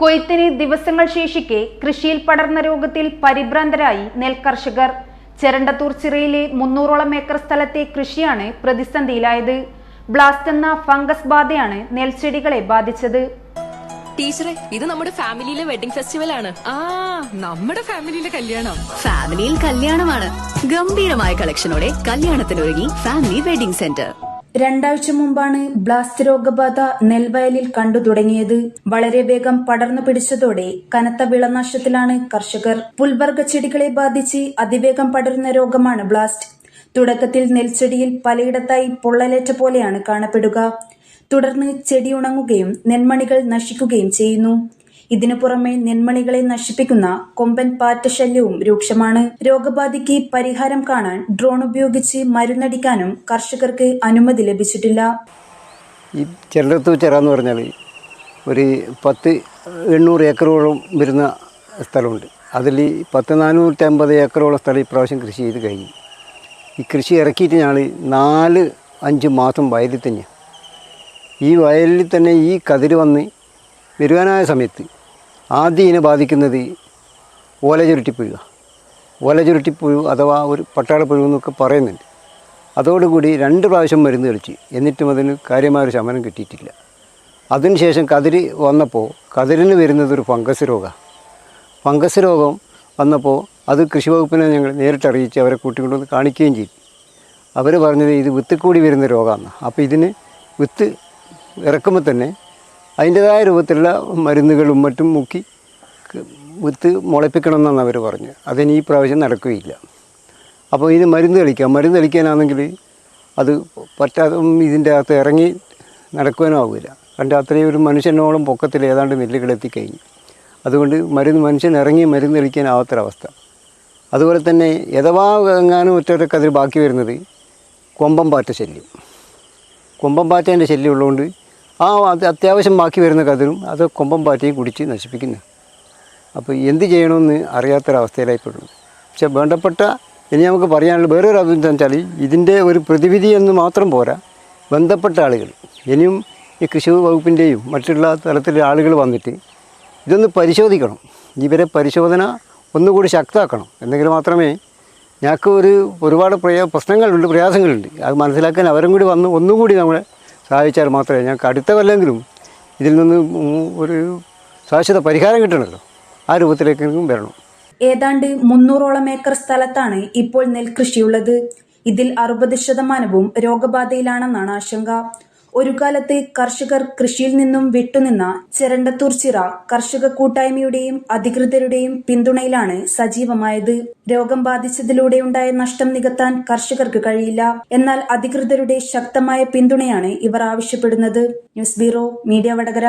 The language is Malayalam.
കൊയ്ത്തിന് ദിവസങ്ങൾ ശേഷിക്കെ കൃഷിയിൽ പടർന്ന രോഗത്തിൽ പരിഭ്രാന്തരായി നെൽകർഷകർ. ചെരണ്ടത്തൂർ ചിറയിലെ മുന്നൂറോളം ഏക്കർ സ്ഥലത്തെ കൃഷിയാണ് പ്രതിസന്ധിയിലായത്. ബ്ലാസ്റ്റ് എന്ന ഫംഗസ് ബാധയാണ് നെൽച്ചെടികളെ ബാധിച്ചത്. ടീച്ചറെ ഇത് നമ്മുടെ ഫാമിലിയിലെ വെഡിങ് ഫെസ്റ്റിവൽ ആണ്. ആ നമ്മുടെ ഫാമിലിയിലെ കല്യാണം. ഫാമിലിയിൽ കല്യാണമാണ്. ഗംഭീരമായ കളക്ഷനോടെ കല്യാണത്തിനൊരുങ്ങി ഫാമിലി വെഡിംഗ് സെന്റർ. രണ്ടാഴ്ച മുമ്പാണ് ബ്ലാസ്റ്റ് രോഗബാധ നെൽവയലിൽ കണ്ടു തുടങ്ങിയത്. വളരെ വേഗം പടർന്നു പിടിച്ചതോടെ കനത്ത വിളനാശത്തിലാണ് കർഷകർ. പുൽവർഗ ചെടികളെ ബാധിച്ച് അതിവേഗം പടരുന്ന രോഗമാണ് ബ്ലാസ്റ്റ്. തുടക്കത്തിൽ നെൽച്ചെടിയിൽ പലയിടത്തായി പൊള്ളലേറ്റ പോലെയാണ് കാണപ്പെടുക. തുടർന്ന് ചെടി ഉണങ്ങുകയും നെന്മണികൾ നശിക്കുകയും ചെയ്യുന്നു. ഇതിനു പുറമെ നെന്മണികളെ നശിപ്പിക്കുന്ന കൊമ്പൻ പാറ്റ ശല്യവും രൂക്ഷമാണ്. രോഗബാധയ്ക്ക് പരിഹാരം കാണാൻ ഡ്രോൺ ഉപയോഗിച്ച് മരുന്നടിക്കാനും കർഷകർക്ക് അനുമതി ലഭിച്ചിട്ടില്ല. ഈ ചെറുത്തു പറഞ്ഞാൽ ഒരു പത്ത് എണ്ണൂറ് ഏക്കറോളം വരുന്ന സ്ഥലമുണ്ട്. അതിൽ പത്ത് നാനൂറ്റമ്പത് ഏക്കറോളം സ്ഥലം ഇപ്രാവശ്യം കൃഷി ചെയ്ത് കഴിഞ്ഞു. ഈ കൃഷി ഇറക്കിയിട്ട് ഞങ്ങൾ നാല് അഞ്ച് മാസം വയലിൽ തന്നെയാണ് ഈ വയലിൽ തന്നെ ഈ കതിര് വന്ന് വരുവാനായ സമയത്ത് ആദ്യം ഇതിനെ ബാധിക്കുന്നത് ഓല ചുരുട്ടിപ്പുഴ ഓല ചുരുട്ടിപ്പുഴു അഥവാ ഒരു പട്ടാളപ്പുഴു എന്നൊക്കെ പറയുന്നുണ്ട്. അതോടുകൂടി രണ്ട് പ്രാവശ്യം മരുന്ന് കളിച്ച് എന്നിട്ടും അതിന് കാര്യമായൊരു ശമനം കിട്ടിയിട്ടില്ല. അതിനുശേഷം കതിര് വന്നപ്പോൾ കതിരിന് വരുന്നത് ഒരു ഫംഗസ് രോഗമാണ് ഫംഗസ് രോഗം വന്നപ്പോൾ അത് കൃഷി വകുപ്പിനെ ഞങ്ങൾ നേരിട്ട് അറിയിച്ച് അവരെ കൂട്ടിക്കൊണ്ടുവന്ന് കാണിക്കുകയും ചെയ്തു. അവർ പറഞ്ഞത് ഇത് വിത്ത് കൂടി വരുന്ന രോഗമാണ് അപ്പോൾ ഇതിന് വിത്ത് ഇറക്കുമ്പോൾ തന്നെ അതിന്റെതായ രൂപത്തിലുള്ള മരുന്നുകളും മറ്റും മുക്കി വിത്ത് മുളപ്പിക്കണം എന്നാണ് അവർ പറഞ്ഞത്. അതിന് ഈ പ്രാവശ്യം നടക്കുകയില്ല. അപ്പോൾ ഇത് മരുന്ന് കളിക്കാം മരുന്ന് കളിക്കാനാണെങ്കിൽ അത് പറ്റാതെ ഇതിന്റെ അകത്ത് ഇറങ്ങി നടക്കുവാനും ആവില്ല. കണ്ട് അത്രയും ഒരു മനുഷ്യനോളം പൊക്കത്തിൽ ഏതാണ്ട് മില്ലുകളെത്തി എത്തിക്കഴിഞ്ഞു അതുകൊണ്ട് മരുന്ന് മനുഷ്യൻ ഇറങ്ങി മരുന്ന് കളിക്കാനാവാത്തൊരവസ്ഥ അതുപോലെ തന്നെ യഥവാ എങ്ങാനും ഒറ്റയൊക്കെ അതിൽ ബാക്കി വരുന്നത് കൊമ്പം പാറ്റ ശല്യം. കൊമ്പം പാറ്റേന്റെ ശല്യം ഉള്ളതുകൊണ്ട് ആ അത് അത്യാവശ്യം ബാക്കി വരുന്ന കതിരും അത് കൊമ്പം പാറ്റിയും കുടിച്ച് നശിപ്പിക്കുന്നു. അപ്പോൾ എന്ത് ചെയ്യണമെന്ന് അറിയാത്തൊരവസ്ഥയിലായിപ്പെടുന്നു പക്ഷേ വേണ്ടപ്പെട്ട ഇനി നമുക്ക് പറയാനുള്ള വേറൊരു എന്താ വെച്ചാൽ ഇതിന്റെ ഒരു പ്രതിവിധി എന്ന് മാത്രം പോരാ. ബന്ധപ്പെട്ട ആളുകൾ ഇനിയും ഈ കൃഷി വകുപ്പിന്റെയും മറ്റുള്ള തലത്തിലെ ആളുകൾ വന്നിട്ട് ഇതൊന്ന് പരിശോധിക്കണം. ഇവരെ പരിശോധന ഒന്നുകൂടി ശക്തമാക്കണം. എന്നെങ്കിൽ മാത്രമേ ഞങ്ങൾക്ക് ഒരു ഒരുപാട് പ്രയാ പ്രശ്നങ്ങളുണ്ട് പ്രയാസങ്ങളുണ്ട്. അത് മനസ്സിലാക്കാൻ അവരും കൂടി വന്ന് ഒന്നുകൂടി നമ്മളെ സഹായിച്ചാൽ മാത്രമേ ഞങ്ങൾക്ക് അടുത്ത കൊല്ലെങ്കിലും ഇതിൽ നിന്ന് ഒരു ശാശ്വത പരിഹാരം കിട്ടണമല്ലോ. ആ രൂപത്തിലേക്കെങ്കിലും വരണം. ഏതാണ്ട് മുന്നൂറോളം ഏക്കർ സ്ഥലത്താണ് ഇപ്പോൾ നെൽകൃഷിയുള്ളത്. ഇതിൽ അറുപത് ശതമാനവും രോഗബാധയിലാണെന്നാണ് ആശങ്ക. ഒരു കാലത്ത് കർഷകർ കൃഷിയിൽ നിന്നും വിട്ടുനിന്ന ചെരണ്ടത്തൂർ ചിറ കർഷക കൂട്ടായ്മയുടെയും അധികൃതരുടെയും പിന്തുണയിലാണ് സജീവമായത്. രോഗം ബാധിച്ചതിലൂടെയുണ്ടായ നഷ്ടം നികത്താൻ കർഷകർക്ക് കഴിയില്ല. എന്നാൽ അധികൃതരുടെ ശക്തമായ പിന്തുണയാണ് ഇവർ ആവശ്യപ്പെടുന്നത്. News bureau media Vadakara.